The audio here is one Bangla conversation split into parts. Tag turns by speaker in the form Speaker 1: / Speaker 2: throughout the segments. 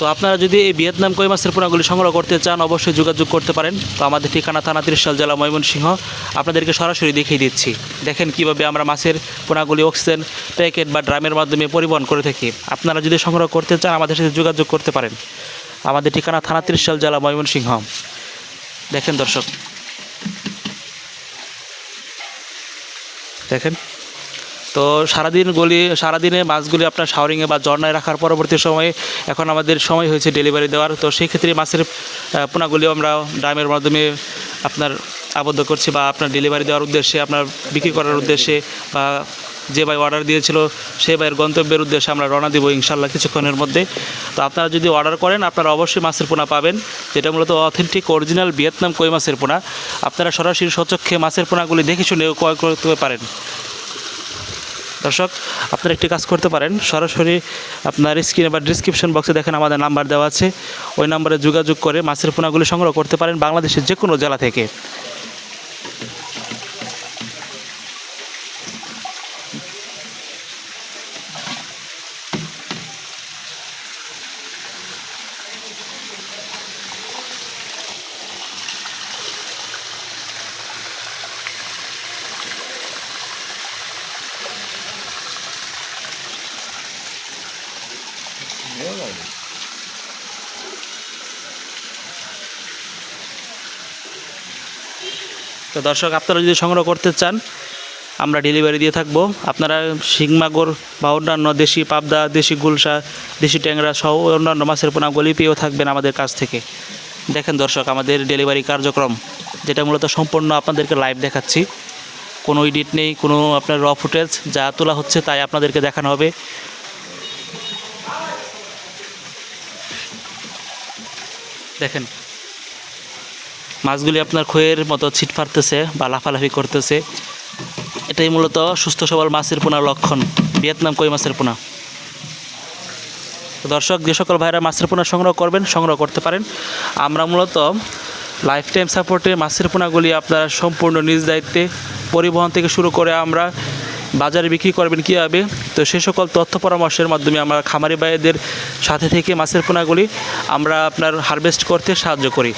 Speaker 1: তো আপনারা যদি এই ভিয়েতনাম কই মাছের পোনাগুলি সংগ্রহ করতে চান, অবশ্যই যোগাযোগ করতে পারেন। তো আমাদের ঠিকানা থানা ত্রিশাল জেলা ময়মনসিংহ। আপনাদেরকে সরাসরি দেখিয়ে দিচ্ছি। দেখেন কীভাবে আমরা মাছের পোনাগুলি অক্সিজেন প্যাকেট বা ড্রামের মাধ্যমে পরিবহন করে থাকি। আপনারা যদি সংগ্রহ করতে চান, আমাদের সাথে যোগাযোগ করতে পারেন। আমাদের ঠিকানা থানা ত্রিশাল জেলা ময়মনসিংহ। দেখেন দর্শক। দেখেন। তো সারাদিন গলি, সারাদিনে মাছগুলি আপনার শাওরিংয়ে বা ঝর্ণায় রাখার পরবর্তী সময়ে এখন আমাদের সময় হয়েছে ডেলিভারি দেওয়ার। তো সেই ক্ষেত্রে মাছের পোনাগুলি আমরা ড্রামের মাধ্যমে আপনার আবদ্ধ করছি বা আপনার ডেলিভারি দেওয়ার উদ্দেশ্যে, আপনার বিক্রি করার উদ্দেশ্যে বা যে ভাই অর্ডার দিয়েছিল সেই ভাইয়ের গন্তব্যের উদ্দেশ্যে আমরা রওনা দেবো ইনশাল্লাহ কিছুক্ষণের মধ্যে। তো আপনারা যদি অর্ডার করেন, আপনারা অবশ্যই মাছের পোনা পাবেন, যেটা মূলত অথেন্টিক অরিজিনাল ভিয়েতনাম কই মাছের পোনা। আপনারা সরাসরি সচক্ষে মাছের পোনাগুলি দেখে শুনে ক্রয় করতে পারেন। দর্শক, আপনারা একটি কাজ করতে পারেন। সরাসরি আপনার স্ক্রিনে বা ডিসক্রিপশন বক্সে দেখেন আমাদের নাম্বার দেওয়া আছে। ওই নাম্বারে যোগাযোগ করে মাছের পোনাগুলি সংগ্রহ করতে পারেন বাংলাদেশের যে কোনো জেলা থেকে। তো দর্শক, আপনারা যদি সংগ্রহ করতে চান, আমরা ডেলিভারি দিয়ে থাকব। আপনারা শিংমাগর বা অন্যান্য দেশি পাবদা, দেশি গুলশা, দেশি ট্যাংরা সহ অন্যান্য মাছের পোনাগুলি পেয়েও থাকবেন আমাদের কাছ থেকে। দেখেন দর্শক, আমাদের ডেলিভারি কার্যক্রম, যেটা মূলত সম্পূর্ণ আপনাদেরকে লাইভ দেখাচ্ছি। কোনো এডিট নেই, কোনো আপনার র ফুটেজ যা তোলা হচ্ছে তাই আপনাদেরকে দেখানো হবে। দেখেন, মাছগুলি আপনার খয়ের মতো ছিট ফাড়তেছে বা লাফালাফি করতেছে। এটাই মূলত সুস্থ সবল মাছের পোনার লক্ষণ। ভিয়েতনাম কই মাছের পোনা? দর্শক, যে সকল ভাইরা মাছের পোনা সংগ্রহ করবেন, সংগ্রহ করতে পারেন। আমরা মূলত লাইফ টাইম সাপোর্টে মাছের পোনাগুলি আপনারা সম্পূর্ণ নিজ দায়িত্বে পরিবহন থেকে শুরু করে আমরা বাজারে বিক্রি করবেন কীভাবে? তো সে সকল তথ্য পরামর্শের মাধ্যমে আমরা খামারি বাইদের সাথে থেকে মাছের পোনাগুলি আমরা আপনার হারভেস্ট করতে সাহায্য করি।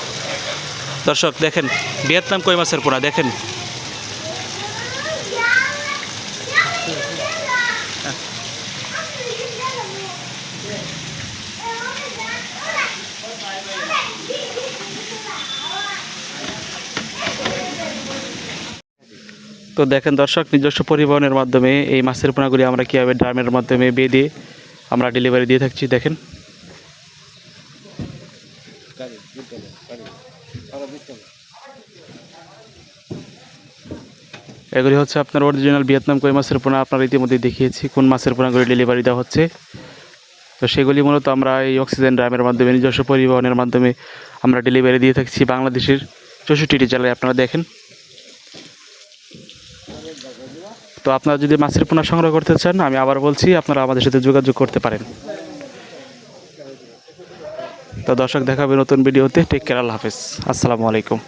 Speaker 1: দর্শক, দেখেন, ভিয়েতনাম কই মাছের পোনা? দেখেন। তো দেখেন দর্শক, নিজস্ব পরিবহনের মাধ্যমে এই মাছের পোনাগুলি আমরা কীভাবে ড্রামের মাধ্যমে বেঁধে আমরা ডেলিভারি দিয়ে থাকছি, দেখেন। এগুলি হচ্ছে আপনার অরিজিনাল ভিয়েতনাম কই মাছের পোনা, আপনারা ইতিমধ্যে দেখিয়েছি কোন মাছের পোনাগুলি ডেলিভারি দেওয়া হচ্ছে। তো সেগুলি মূলত আমরা এই অক্সিজেন ড্রামের মাধ্যমে, নিজস্ব পরিবহনের মাধ্যমে আমরা ডেলিভারি দিয়ে থাকছি বাংলাদেশের চৌষট্টিটি জেলায়, আপনারা দেখেন। তো আপনারা যদি মাছের পোনা সংগ্রহ করতে চান, আমি আবার বলছি, আপনারা আমাদের সাথে যোগাযোগ করতে পারেন। তো দর্শক, দেখাবে নতুন ভিডিওতে। টেক কেয়ার আল্লাহ হাফেজ। আসসালামু আলাইকুম।